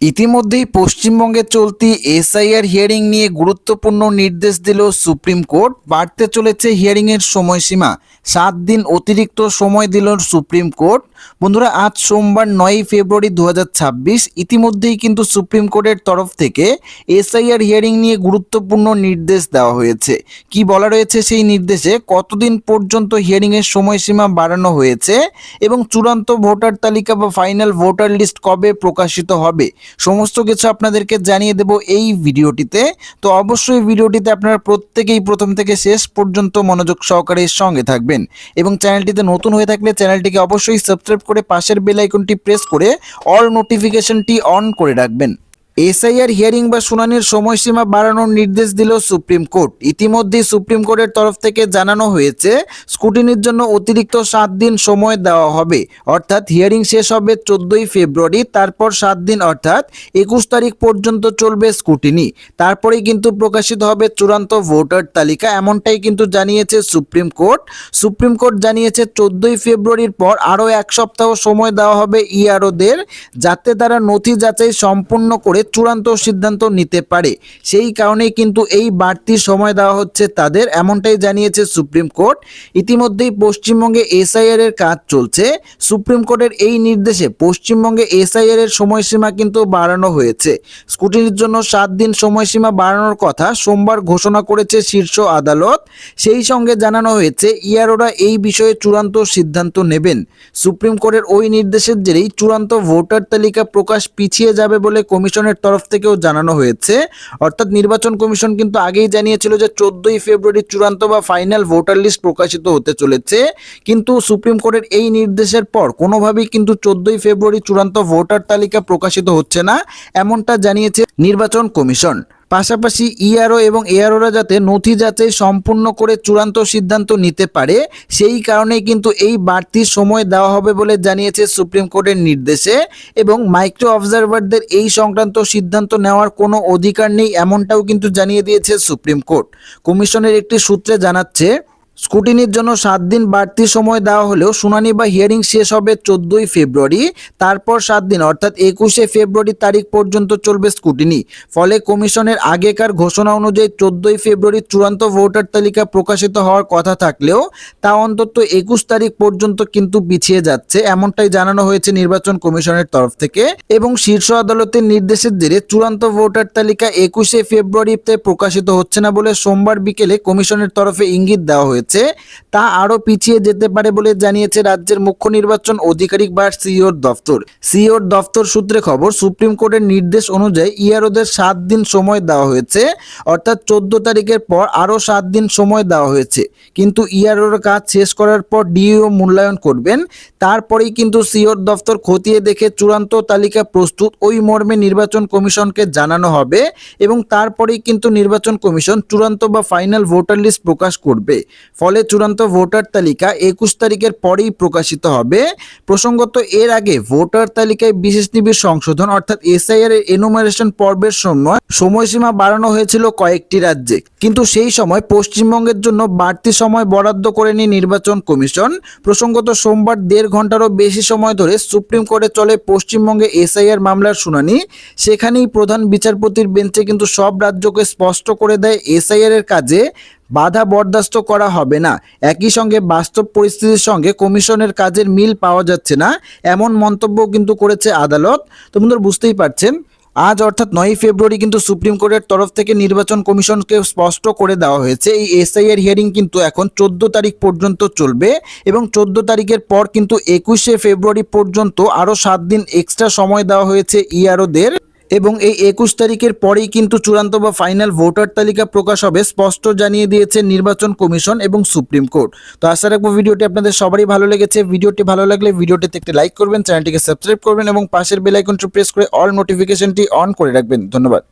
ইতিমধ্যেই পশ্চিমবঙ্গে চলতি এসআইআর হিয়ারিং নিয়ে গুরুত্বপূর্ণ নির্দেশ দিল সুপ্রিম কোর্ট। বাড়তে চলেছে হিয়ারিংয়ের সময়সীমা। সাত দিন অতিরিক্ত সময় দিল সুপ্রিম কোর্ট। বন্ধুরা, আজ সোমবার নয়ই ফেব্রুয়ারি দু হাজার ছাব্বিশ। ইতিমধ্যেই কিন্তু সুপ্রিম কোর্টের তরফ থেকে এসআইআর হিয়ারিং নিয়ে গুরুত্বপূর্ণ নির্দেশ দেওয়া হয়েছে। কি বলা রয়েছে সেই নির্দেশে? কতদিন পর্যন্ত হিয়ারিংয়ের সময়সীমা বাড়ানো হয়েছে এবং চূড়ান্ত ভোটার তালিকা বা ফাইনাল ভোটার লিস্ট কবে প্রকাশিত হবে? সমস্ত কিছু আপনাদেরকে জানিয়ে দেব এই ভিডিওটিতে। তো অবশ্যই ভিডিওটিতে আপনারা প্রত্যেকেই প্রথম থেকে শেষ পর্যন্ত মনোযোগ সহকারে সঙ্গে থাকবেন এবং চ্যানেলটিতে নতুন হয়ে থাকলে চ্যানেলটিকে অবশ্যই সাবস্ক্রাইব করে পাশের বেল আইকনটি প্রেস করে অল নোটিফিকেশনটি অন করে রাখবেন। এসআইআর হিয়ারিং বা শুনানির সময়সীমা বাড়ানোর নির্দেশ দিল সুপ্রিম কোর্ট। ইতিমধ্যেই সুপ্রিম কোর্টের তরফ থেকে জানানো হয়েছে, স্কুটিনির জন্য অতিরিক্ত সাত দিন সময় দেওয়া হবে। অর্থাৎ হিয়ারিং শেষ হবে চোদ্দই ফেব্রুয়ারি, তারপর সাত দিন, অর্থাৎ একুশ তারিখ পর্যন্ত চলবে স্কুটিনি। তারপরেই কিন্তু প্রকাশিত হবে চূড়ান্ত ভোটার তালিকা, এমনটাই কিন্তু জানিয়েছে সুপ্রিম কোর্ট। সুপ্রিম কোর্ট জানিয়েছে চোদ্দই ফেব্রুয়ারির পর আরও এক সপ্তাহ সময় দেওয়া হবে ইআরওদের, যাতে তারা নথি যাচাই সম্পূর্ণ করে চূড়ান্ত সিদ্ধান্ত নিতে পারে। সেই কারণেই কিন্তু এই বাড়তি সময় দেওয়া হচ্ছে তাদের, এমনটাই জানিয়েছে সুপ্রিম কোর্ট। ইতিমধ্যেই পশ্চিমবঙ্গে এসআইআর এর কাজ চলছে। সুপ্রিম কোর্টের এই নির্দেশে পশ্চিমবঙ্গে এসআইআর এর সময়সীমা কিন্তু বাড়ানো হয়েছে। স্কুটিনির জন্য সাত দিন সময়সীমা বাড়ানোর কথা সোমবার ঘোষণা করেছে শীর্ষ আদালত। সেই সঙ্গে জানানো হয়েছে, ইয়ারোরা এই বিষয়ে চূড়ান্ত সিদ্ধান্ত নেবেন। সুপ্রিম কোর্টের ওই নির্দেশের জেরেই চূড়ান্ত ভোটার তালিকা প্রকাশ পিছিয়ে যাবে বলে কমিশনের তরফ থেকেও জানানো হয়েছে। অর্থাৎ নির্বাচন কমিশন কিন্তু আগেই জানিয়েছিল যে চোদ্দই ফেব্রুয়ারি চূড়ান্ত বা ফাইনাল ভোটার লিস্ট প্রকাশিত হতে চলেছে। কিন্তু সুপ্রিম কোর্টের এই নির্দেশের পর কোনোভাবেই কিন্তু চোদ্দই ফেব্রুয়ারি চূড়ান্ত ভোটার তালিকা প্রকাশিত হচ্ছে না, এমনটা জানিয়েছে নির্বাচন কমিশন। পাশাপাশি ইআরও এবং এআরওরা যাতে নথি যাচাই সম্পূর্ণ করে চূড়ান্ত সিদ্ধান্ত নিতে পারে, সেই কারণেই কিন্তু এই বাড়তি সময় দেওয়া হবে বলে জানিয়েছে সুপ্রিম কোর্টের নির্দেশে এবং মাইক্রো অবজারভারদের এই সংক্রান্ত সিদ্ধান্ত নেওয়ার কোনো অধিকার নেই এমনটাও কিন্তু জানিয়ে দিয়েছে সুপ্রিম কোর্ট। কমিশনের একটি সূত্রে জানাচ্ছে স্কুটিনির জন্য সাত দিন বাড়তি সময় দেওয়া হলেও শুনানি বা হিয়ারিং শেষ হবে চোদ্দই ফেব্রুয়ারি। তারপর সাত দিন, অর্থাৎ একুশে ফেব্রুয়ারি তারিখ পর্যন্ত চলবে স্কুটিনি। ফলে কমিশনের আগেকার ঘোষণা অনুযায়ী চোদ্দই ফেব্রুয়ারি চূড়ান্ত ভোটার তালিকা প্রকাশিত হওয়ার কথা থাকলেও তা অন্তত একুশ তারিখ পর্যন্ত কিন্তু পিছিয়ে যাচ্ছে, এমনটাই জানানো হয়েছে নির্বাচন কমিশনের তরফ থেকে। এবং শীর্ষ আদালতের নির্দেশের জেরে চূড়ান্ত ভোটার তালিকা একুশে ফেব্রুয়ারিতে প্রকাশিত হচ্ছে না বলে সোমবার বিকেলে কমিশনের তরফে ইঙ্গিত দেওয়া হয়েছে। তা আরও পিছিয়ে যেতে পারে বলে জানিয়েছে রাজ্যের মুখ্য নির্বাচন আধিকারিক বা সিওর দফতর। সিওর দফতর সূত্রে খবর, সুপ্রিম কোর্টের নির্দেশ অনুযায়ী ইয়ারোদের সাত দিন সময় দেওয়া হয়েছে, অর্থাৎ চোদ্দ তারিখের পর আরও সাত দিন সময় দেওয়া হয়েছে। কিন্তু ইয়ারোর কাজ শেষ করার পর ডিও মূল্যায়ন করবেন, তারপরেই কিন্তু সিওর দফতর খতিয়ে দেখে চূড়ান্ত তালিকা প্রস্তুত ওই মর্মে নির্বাচন কমিশনকে জানানো হবে এবং তারপরেই কিন্তু নির্বাচন কমিশন চূড়ান্ত বা ফাইনাল ভোটার লিস্ট প্রকাশ করবে। ফলে চূড়ান্ত ভোটার তালিকা একুশ তারিখের পরেই প্রকাশিত হবে। প্রসঙ্গত, এর আগে ভোটার তালিকায় বিশেষ নিবিড় সংশোধন অর্থাৎ এসআইআর এর এনুমারেশন পর্বের সময় সময়সীমা বাড়ানো হয়েছিল কয়েকটি রাজ্যে। কিন্তু সেই সময় পশ্চিমবঙ্গের জন্য বাড়তি সময় বরাদ্দ করেনি নির্বাচন কমিশন। প্রসঙ্গত, সোমবার দেড় ঘন্টারও বেশি সময় ধরে সুপ্রিম কোর্টে চলে পশ্চিমবঙ্গে এসআইআর মামলার শুনানি। সেখানেই প্রধান বিচারপতির বেঞ্চে কিন্তু সব রাজ্যকে স্পষ্ট করে দেয় এসআইআর এর কাজে। বাধা বরদাস্ত করা হবে না। একই সঙ্গে বাস্তব পরিস্থিতির সঙ্গে কমিশনের কাজের মিল পাওয়া যাচ্ছে না। এমন মন্তব্য কিন্তু করেছে আদালত। তো বন্ধুরা, বুঝতেই পারছেন, আজ অর্থাৎ নয়ই ফেব্রুয়ারি কিন্তু সুপ্রিম কোর্টের তরফ থেকে নির্বাচন কমিশনকে স্পষ্ট করে দেওয়া হয়েছে। এই এসআই এসআইআর হিয়ারিং কিন্তু এখন চোদ্দ তারিখ পর্যন্ত চলবে এবং চোদ্দ তারিখের পর কিন্তু একুশে ফেব্রুয়ারি পর্যন্ত আরও সাত দিন এক্সট্রা সময় দেওয়া হয়েছে ইআরওদের। এবং এই একুশ তারিখের পরেই কিন্তু চূড়ান্ত বা ফাইনাল ভোটার তালিকা প্রকাশ হবে, স্পষ্ট জানিয়ে দিয়েছে নির্বাচন কমিশন এবং সুপ্রিম কোর্ট। তো আশা রাখব ভিডিওটি আপনাদের সবারই ভালো লেগেছে। ভিডিওটি ভালো লাগলে ভিডিওটিতে একটি লাইক করবেন, চ্যানেলটিকে সাবস্ক্রাইব করবেন এবং পাশের বেলাইকনটি প্রেস করে অল নোটিফিকেশনটি অন করে রাখবেন। ধন্যবাদ।